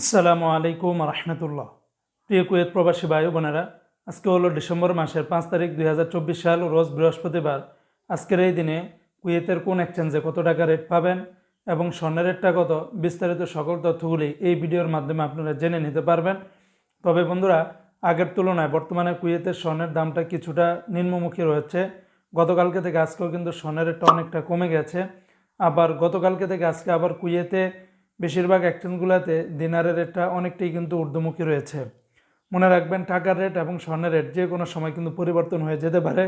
আসসালামু আলাইকুম রহমতুল্লাহ প্রিয় কুয়েত প্রবাসী ভাই বোনেরা, আজকে হলো ডিসেম্বর মাসের পাঁচ তারিখ দুই হাজার চব্বিশ সাল রোজ বৃহস্পতিবার। আজকের এই দিনে কুয়েতের কোন এক্সচেঞ্জে কত টাকা রেট পাবেন এবং স্বর্ণের রেটটা কত, বিস্তারিত সকল তথ্যগুলি এই ভিডিওর মাধ্যমে আপনারা জেনে নিতে পারবেন। তবে বন্ধুরা, আগের তুলনায় বর্তমানে কুয়েতের স্বর্ণের দামটা কিছুটা নিম্নমুখী রয়েছে। গতকালকে থেকে আজকেও কিন্তু স্বর্ণের রেটটা অনেকটা কমে গেছে। আবার গতকালকে থেকে আজকে আবার কুয়েতে বেশিরভাগ এক্সচেঞ্জগুলোতে দিনারের রেটটা অনেকটাই কিন্তু ঊর্ধ্বমুখী রয়েছে। মনে রাখবেন, টাকার রেট এবং স্বর্ণের রেট যে কোনো সময় কিন্তু পরিবর্তন হয়ে যেতে পারে।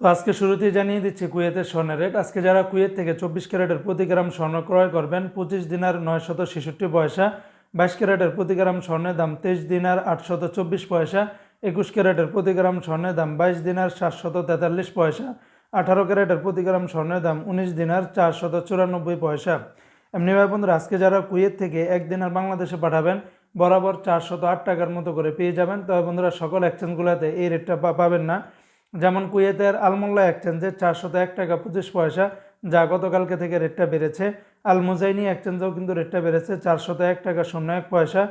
তো আজকে শুরুতেই জানিয়ে দিচ্ছি কুয়েতের স্বর্ণের রেট আজকে যারা কুয়েত থেকে চব্বিশ ক্যারেটের প্রতি গ্রাম স্বর্ণ ক্রয় করবেন, পঁচিশ দিনার নয়শত ছেষট্টি পয়সা, বাইশ ক্যারেটের প্রতি গ্রাম স্বর্ণের দাম তেইশ দিনার আটশত চব্বিশ পয়সা, একুশ ক্যারেটের প্রতি গ্রাম স্বর্ণের দাম বাইশ দিনার সাতশত তেতাল্লিশ পয়সা, আঠারো ক্যারেটের প্রতি গ্রাম স্বর্ণের দাম উনিশ দিনার চারশত চুরানব্বই পয়সা। এমনিভাবে বন্ধুরা, আজকে যারা কুয়েত থেকে একদিন আর বাংলাদেশে পাঠাবেন, বরাবর চারশত আট টাকার মতো করে পেয়ে যাবেন। তবে বন্ধুরা, সকল এক্সচেঞ্জগুলোতে এই রেটটা পাবেন না। যেমন কুয়েতের আলমোল্লা এক্সচেঞ্জে চারশত এক টাকা পঁচিশ পয়সা, যা গতকালকে থেকে রেটটা বেড়েছে। আল মুজাইনি এক্সচেঞ্জেও কিন্তু রেটটা বেড়েছে চারশত এক টাকা শূন্য এক পয়সা।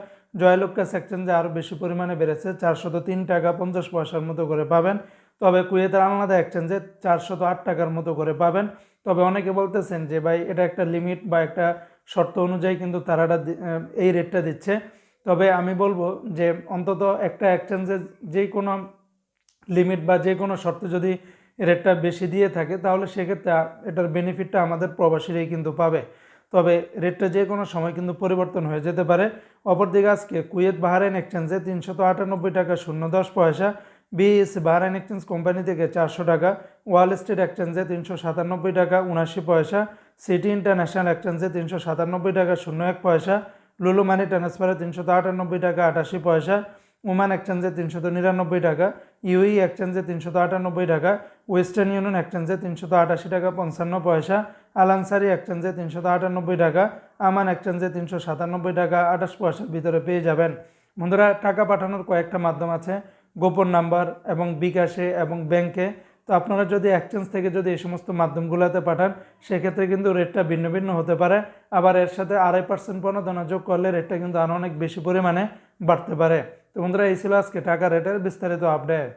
জয়লুকাস এক্সচেঞ্জে আরও বেশি পরিমাণে বেড়েছে চারশত তিন টাকা পঞ্চাশ পয়সার মতো করে পাবেন। তবে কুয়েতের আলাদা এক্সচেঞ্জে চারশত আট টাকার মতো করে পাবেন। তবে অনেকে বলতেছেন যে, ভাই, এটা একটা লিমিট বা একটা শর্ত অনুযায়ী কিন্তু তারা এই রেটটা দিচ্ছে। তবে আমি বলব যে, অন্তত একটা এক্সচেঞ্জে যে কোনো লিমিট বা যে কোনো শর্ত যদি রেটটা বেশি দিয়ে থাকে, তাহলে সেক্ষেত্রে এটার বেনিফিটটা আমাদের প্রবাসীরাই কিন্তু পাবে। তবে রেটটা যে কোনো সময় কিন্তু পরিবর্তন হয়ে যেতে পারে। অপরদিকে আজকে কুয়েত বাহারাইন এক্সচেঞ্জে তিনশত আটানব্বই টাকা শূন্য দশ পয়সা বিএস বাহারাইন এক্সচেঞ্জ কোম্পানি থেকে চারশো টাকা, ওয়াল স্ট্রিট এক্সচেঞ্জে তিনশো সাতানব্বই টাকা উনাশি পয়সা, সিটি ইন্টারন্যাশনাল এক্সচেঞ্জে তিনশো সাতানব্বই টাকা, শূন্য এক পয়সা, লুলু মানি ট্রান্সফারে তিনশত আটানব্বই টাকা, আটাশি পয়সা, ওমান এক্সচেঞ্জে তিনশত নিরানব্বই টাকা ইউই এক্সচেঞ্জে তিনশত আটানব্বই টাকা, ওয়েস্টার্ন ইউনিয়ন এক্সচেঞ্জে তিনশত আটাশি টাকা, পঞ্চান্ন পয়সা, আলানসারি এক্সচেঞ্জে তিনশত আটানব্বই টাকা, আমান এক্সচেঞ্জে তিনশো সাতানব্বই টাকা আঠাশ পয়সার ভিতরে পেয়ে যাবেন। বন্ধুরা, টাকা পাঠানোর কয়েকটা মাধ্যম আছে। গোপন নাম্বার এবং বিকাশে এবং ব্যাংকে। তো আপনারা যদি এক্সচেঞ্জ থেকে যদি এই সমস্ত মাধ্যমগুলোতে পাঠান, সেক্ষেত্রে কিন্তু রেটটা ভিন্ন ভিন্ন হতে পারে। আবার এর সাথে আড়াই পার্সেন্ট প্রণোদনা যোগ করলে রেটটা কিন্তু আরও অনেক বেশি পরিমাণে বাড়তে পারে। তো বন্ধুরা, এই ছিল আজকে টাকা রেটের বিস্তারিত আপডেট